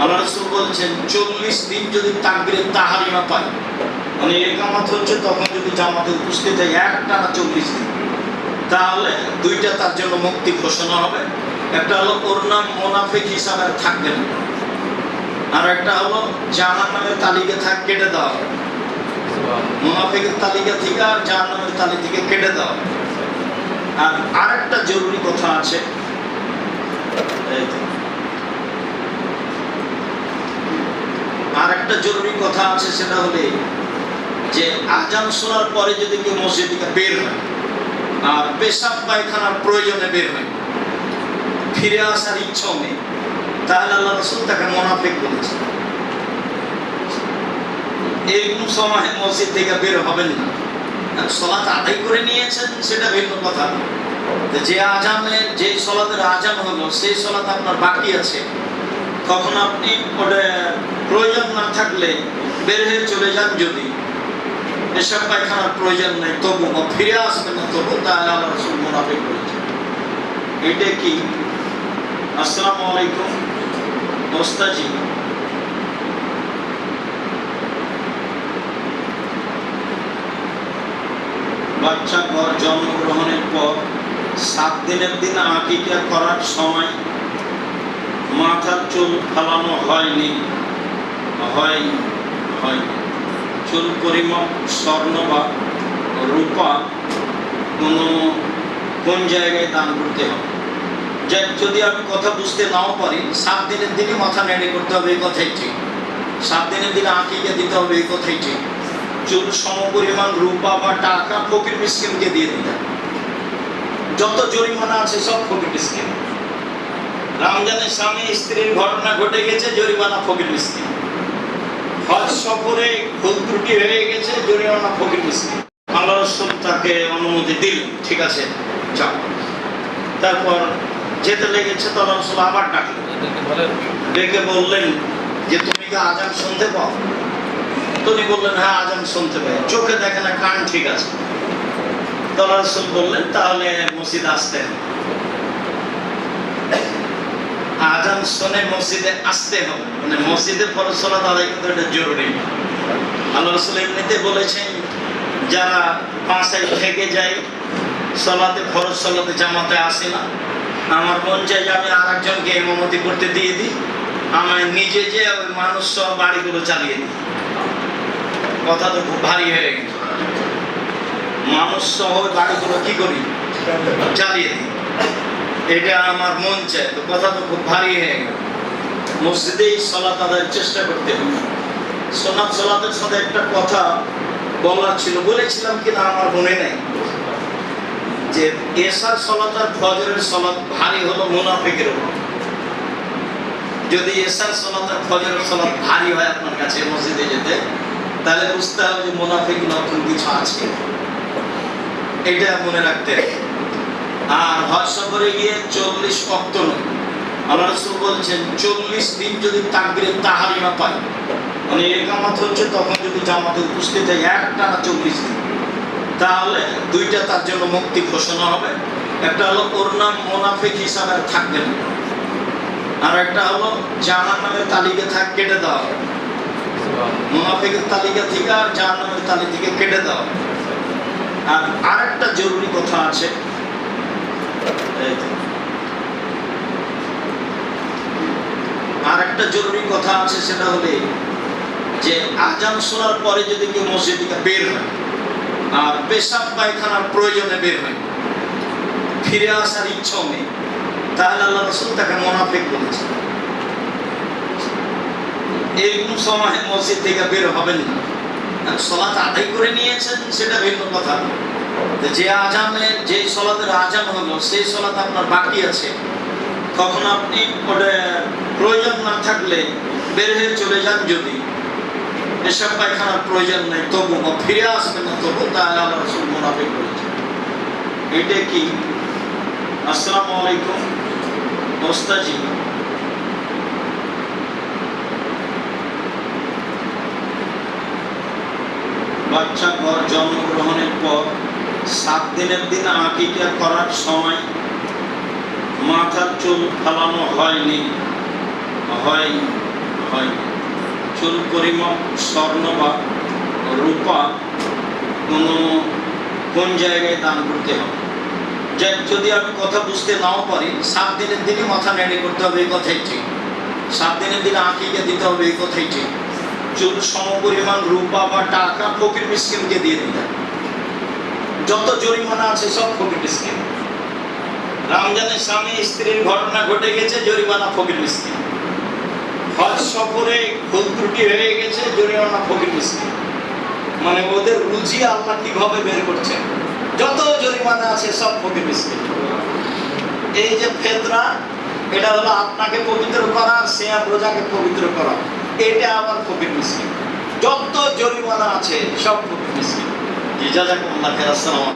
আল্লাহ রসুল বলছেন চল্লিশ দিন যদি তাকবিরে তাহারিমা পায় মানে একামাত হচ্ছে তখন যদি জামাতে উপস্থিত হয় একটা না চল্লিশ দিন। তাহলে দুইটা তার জন্য মুক্তি ঘোষণা হবে। একটা হলো ওর নাম মোনাফিক হিসাবে থাকবে না। আর একটা হলো জাহান নামের তালিকা থাক কেটে দেওয়া হবে। মুনাফিকের তালিকা থেকে আর জাহান নামের তালিকা থেকে কেটে দেওয়া হবে। আর আরেকটা জরুরি কথা আছে এই তো। আর একটা জরুরি কথা আছে, সেটা হলে যে আজান শোনার পরে যদি কেউ মসজিদ থেকে বের হয়, আর পেশাব পায়খানার প্রয়োজনে বের হয়, ফিরে আসার ইচ্ছাও নেই, তাহলে আল্লাহ রসুল তাকে মোনাফিক বলেছে। এইরকম সময় মসজিদ থেকে বের হবেন না। সলাত আদায় করে নিয়েছেন, সেটা ভিন্ন কথা। যে আজানে, যে সলাতের আজান হলো, সেই সলাত আপনার বাকি আছে। তখন আপনি ওটা প্রয়োজন না থাকলে বের হয়ে চলে যান যদি। এসব পায়খানার প্রয়োজন নেই তবু বা ফিরে আসবে না তবু তাহলে আল্লাহ রসুল মোনাফিক বলেছে এটা কি? আসসালামু আলাইকুম ওস্তাজি বাচ্চা ঘর জন্মগ্রহণের পর সাত দিনের দিন আকিকা করার সময় মাথার চুল ফালানো হয়নি। হয় হয়। চুল পরিমাপ, স্বর্ণ বা রূপা কোনো কোন জায়গায় দান করতে হবে? যে যদি আমি কথা বুঝতে নাও পারি, সাত দিনের দিনে মাথা নেড়ে করতে হবে, এই কথাই ঠিক। সাত দিনের দিনে আঁকিকে দিতে হবে, এই কথাই ঠিক। চুল সমপরিমাণ রূপা বা টাকা ফকির মিসকিনকে দিয়ে দিতে। যত জরিমানা আছে, সব ফকির মিসকিন। রমজানের স্বামী স্ত্রীর ঘটনা ঘটে গেছে, জরিমানা ফকির মিসকিন। হজ সফরে ভুল ত্রুটি হয়ে গেছে, জরিমানা ফকির মিসকিন। আল্লাহ রসুল তাকে অনুমতি দিল, ঠিক আছে, যাও। তারপর যেতে লেগেছে তো আল্লাহ রসুল আবার ডাকলেন। ডেকে বললেন যে, তুমি কি আজান শুনতে পাও? তিনি বললেন হ্যাঁ আজান শুনতে পাই। চোখে দেখে না, কান ঠিক আছে। তো আল্লাহ রসুল বললেন, তাহলে মসজিদ আসতে হবে। আজান শুনে মসজিদে আসতে হবে। মানে মসজিদে ফরজ সালাত আদায় করতে এটা জরুরি। আল্লাহ রসুল এমনিতে বলেছেন, যারা পাঁচায় থেকে যায়, সলাতে ফরজ সলাতে জামাতে আসে না। আমার মন চাই যে আমি আর একজনকে ইমামতি করতে দিয়ে দিই। আমার নিজে যে ওই মানুষ সব বাড়িগুলো চালিয়ে দিই। কথা তো খুব ভারী হয়ে গেছে। মানুষ সহ বাড়িগুলো কি করি? চালিয়ে দিই। এটা আমার মন চায়, তো কথা তো খুব ভারী হয়ে গেল। মসজিদেই সলাত আদায়ের চেষ্টা করতে হবে। সোনাত সলাতের সাথে একটা কথা বলার ছিল, বলেছিলাম কিনা আমার মনে নেই। যে এসার সলাত আর ফজরের সলাত ভারী হলো মুনাফিকের উপর। যদি এসার সলাত আর ফজরের সলাত ভারী হয় আপনার কাছে মসজিদে যেতে, তাহলে বুঝতে হবে যে মুনাফিক নতুন কিছু আছে। এটা মনে রাখতে হবে। আর হজ সফরে গিয়ে চল্লিশ অক্ত নয় আল্লাহ রসুল বলছেন, চল্লিশ দিন যদি তাকবিরে তাহারিমা পায় মানে একামাত হচ্ছে তখন যদি জামাতে উপস্থিত হয়, একটা না চল্লিশ দিন তাহলে দুইটা তার জন্য মুক্তি ঘোষণা হবে একটা হলো ওর নাম মোনাফিক হিসাবে থাকবে না আর একটা হলো জাহান নামের তালিকা থাক, কেটে দেওয়া হবে মুনাফিকের তালিকা থেকে আর জাহান নামের তালিকা থেকে কেটে দেওয়া। আর আরেকটা জরুরি কথা আছে। আর একটা জরুরি কথা আছে, সেটা হলে যে আজান শোনার পরে যদি কেউ মসজিদ বের হয়, আর পেশাব পায়খানার প্রয়োজনে বের হয়, ফিরে আসার ইচ্ছাও নেই, তাহলে আল্লাহ রসুল তাকে মোনাফিক বলেছে। এইরকম সময় মসজিদ থেকে বের হবেন না। সলাত আদায় করে নিয়েছেন, সেটা ভিন্ন কথা। যে আজানে যে সলাতের আজান হলো, সেই সলাত আপনার বাকি আছে। তখন আপনি প্রয়োজন না থাকলে বের হয়ে চলে যান যদি। এসব পায়খানার প্রয়োজন নেই, তবু ফিরে আসবে না, তবু তাহলে আল্লাহ রসুল মোনাফিক বলেছে এটা কি? আসসালামু আলাইকুম, ওস্তাজি। বাচ্চা ঘর জন্মগ্রহণের পর সাত দিনের দিন আকিকা করার সময় মাথার চুল ফালানো হয়নি। হয় হয়। চুল পরিমাপ, স্বর্ণ বা রূপা কোনো কোন জায়গায় দান করতে হবে? যে যদি আমি কথা বুঝতে নাও পারি, সাত দিনের দিনই মাথা নেড়ে করতে হবে, এই কথাই ঠিক। সাত দিনের দিনে আঁকিকে দিতে হবে, এই কথাই ঠিক। চুল সম পরিমাণ রূপা বা টাকা ফকির মিসকিনকে দিয়ে দিতে হবে। যত জরিমানা আছে সব ফকির মিসকিন। রমজানের স্বামী স্ত্রীর ঘটনা ঘটে গেছে, জরিমানা ফকির মিসকিন। হজ সফরে ভুল ত্রুটি হয়ে গেছে, জরিমানা ফকির মিসকিন। মানে ওদের রুজি আল্লাহ কীভাবে বের করছেন? যত জরিমানা আছে সব ফকির মিসকিন। এই যে ফেতরা, এটা হলো আপনাকে পবিত্র করা আর শেয়ার রোজাকে পবিত্র করা। এটা আবার ফকির মিসকিন। যত জরিমানা আছে সব ফকির মিসকিন। জি জাজাকুমুল্লাহ খাইর আসসালামু আলাইকুম।